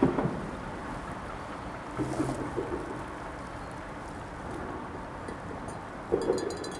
Thank you.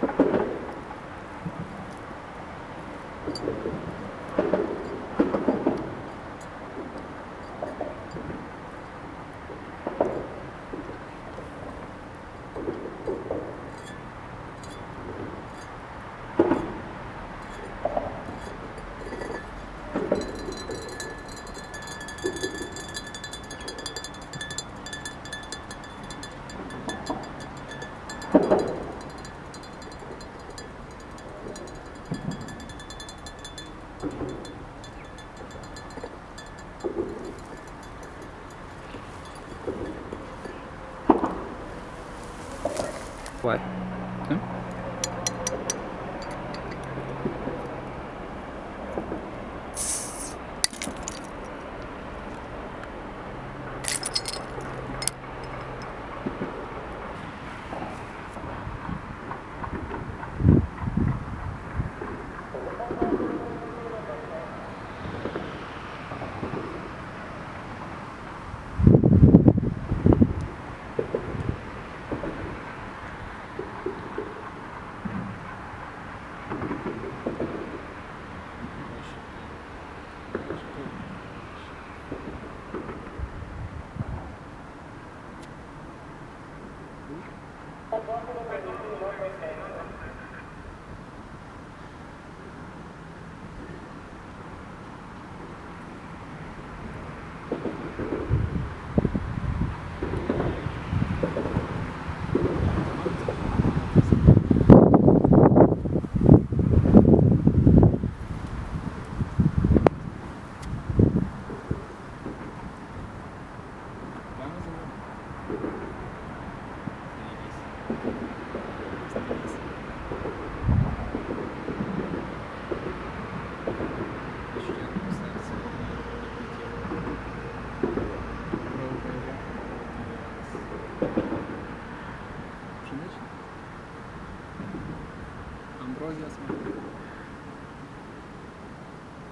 Смакує.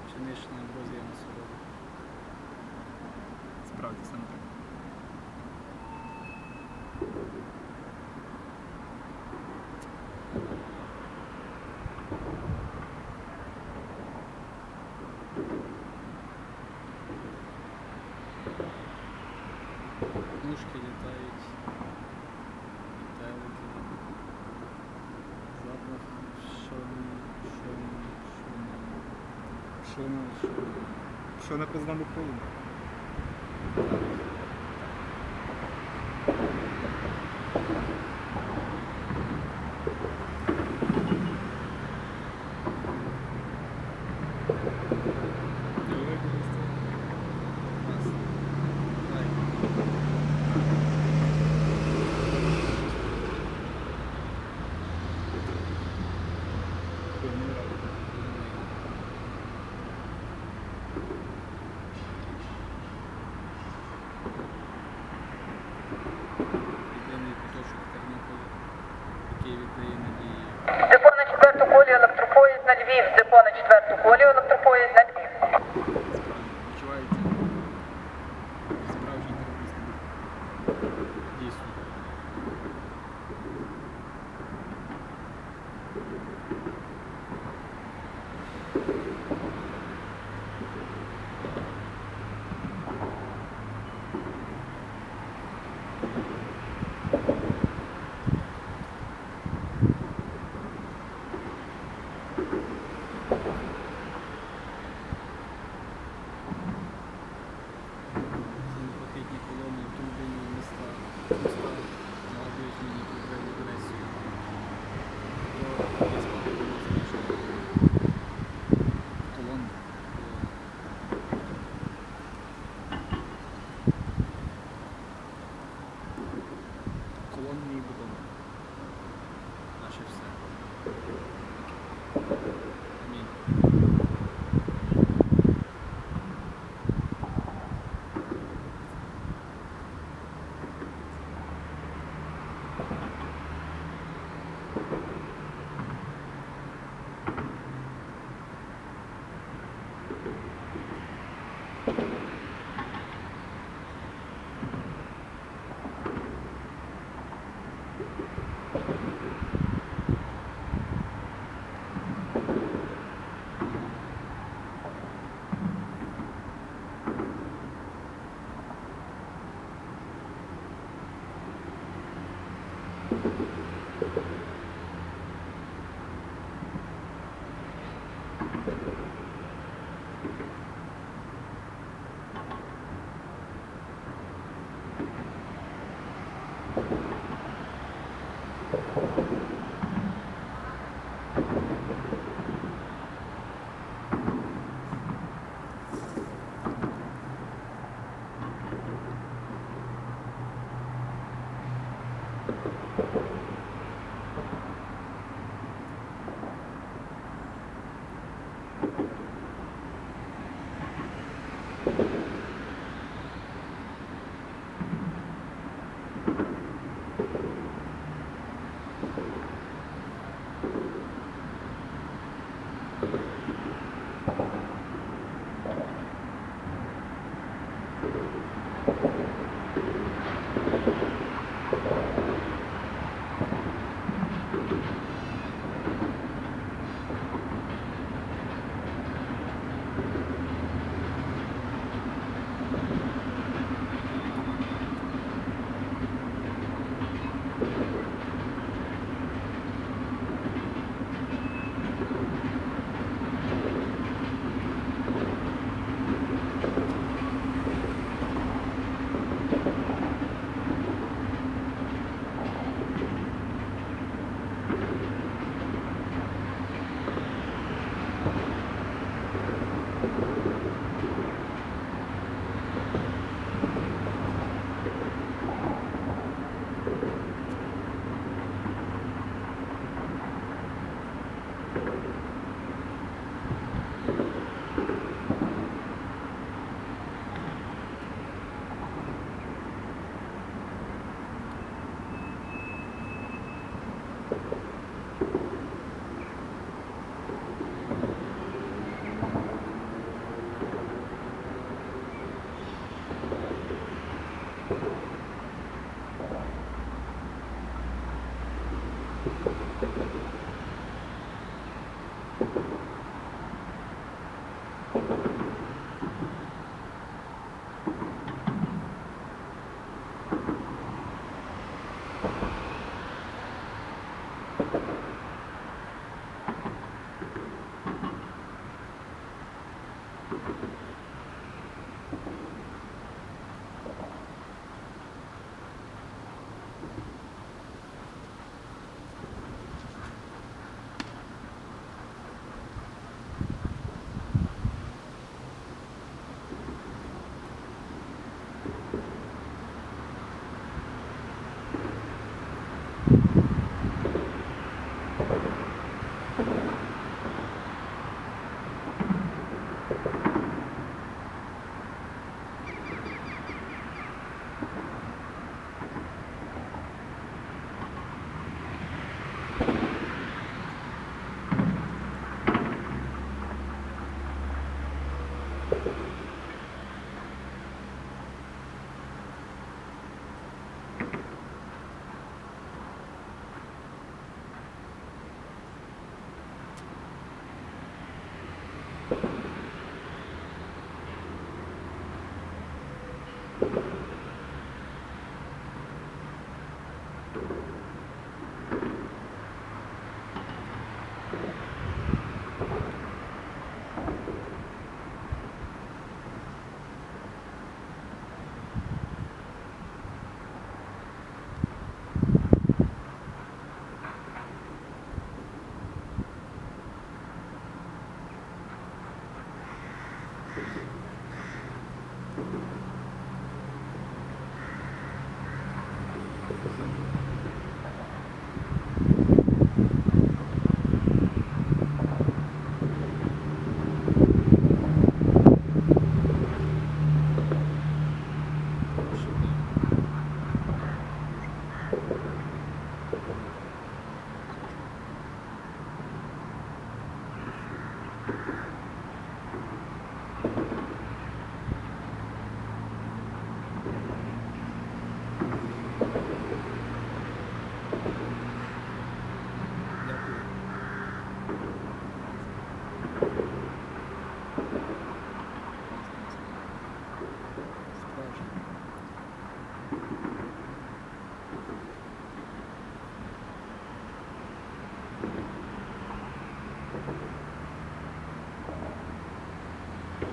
Пшенична амброзія на солоду. Справді саме так. Ну, що? Що не признав Україну? leaves upon ちょっと待って。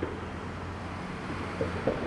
Thank you.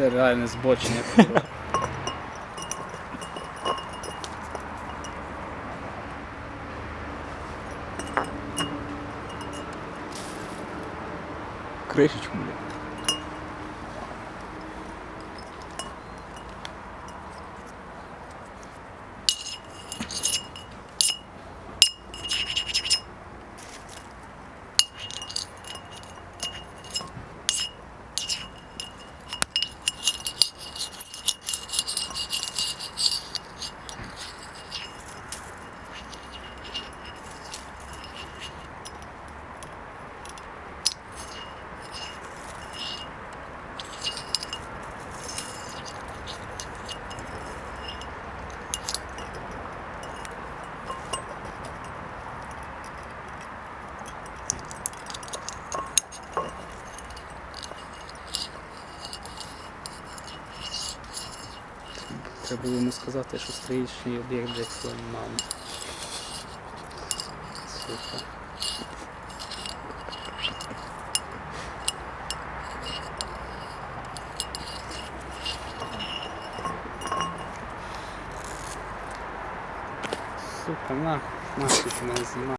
Це реальне збочення. Треба йому сказати, що стратегічний об'єкт для цього мам. Сука. Сука, на, ти мене знімаєш.